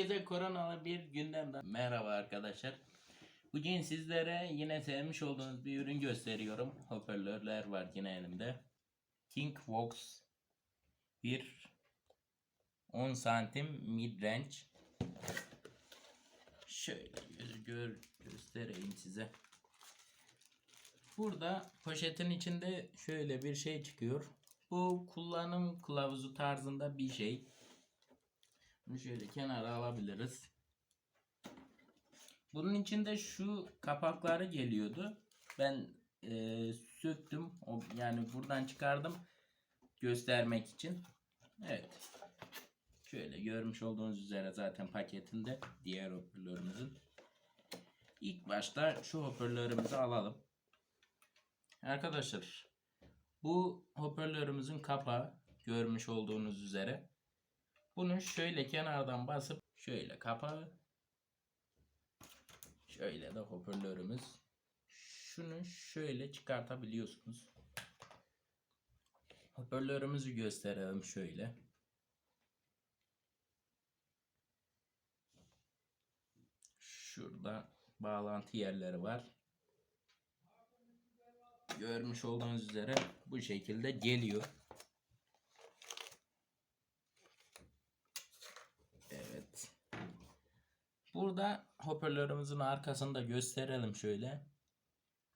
Herkese koronalı bir gündemden merhaba arkadaşlar. Bugün sizlere yine sevmiş olduğunuz bir ürün gösteriyorum. Hoparlörler var yine elimde. Kingvox bir 10 santim mid range. Şöyle gö- gör, göstereyim size. Burada poşetin içinde şöyle bir şey çıkıyor. Bu kullanım kılavuzu tarzında bir şey. Bunu şöyle kenara alabiliriz. Bunun içinde şu kapakları geliyordu. Ben eee, söktüm. O, yani buradan çıkardım. Göstermek için. Evet. Şöyle görmüş olduğunuz üzere zaten paketinde diğer hoparlörümüzün. İlk başta şu hoparlörümüzü alalım. Arkadaşlar bu hoparlörümüzün kapağı görmüş olduğunuz üzere. Bunu şöyle kenardan basıp şöyle kapağı şöyle de hoparlörümüz şunu şöyle çıkartabiliyorsunuz. Hoparlörümüzü gösterelim şöyle. Şurada bağlantı yerleri var. Görmüş olduğunuz üzere bu şekilde geliyor. Evet. Burada hoparlörümüzün arkasını da gösterelim şöyle.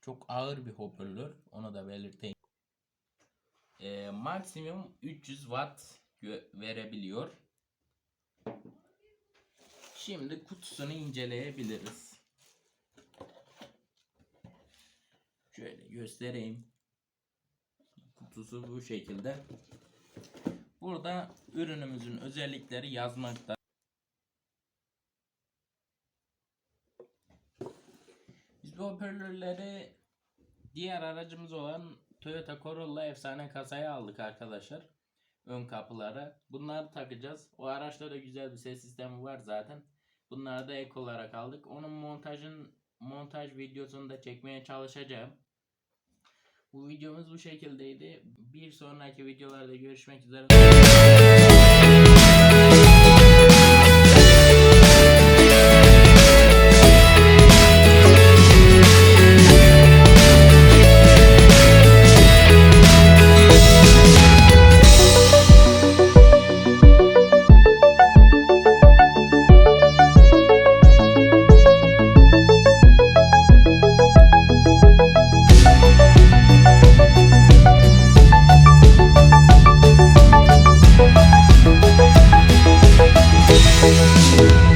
Çok ağır bir hoparlör. Onu da belirteyim. Ee, maksimum 300 watt verebiliyor. Şimdi kutusunu inceleyebiliriz. Şöyle göstereyim. Kutusu bu şekilde. Burada ürünümüzün özellikleri yazmakta. Bu hoparlörleri diğer aracımız olan Toyota Corolla efsane kasaya aldık arkadaşlar. Ön kapılara. Bunları takacağız. O araçta da güzel bir ses sistemi var zaten. Bunları da ek olarak aldık. Onun montajın montaj videosunu da çekmeye çalışacağım. Bu videomuz bu şekildeydi. Bir sonraki videolarda görüşmek üzere.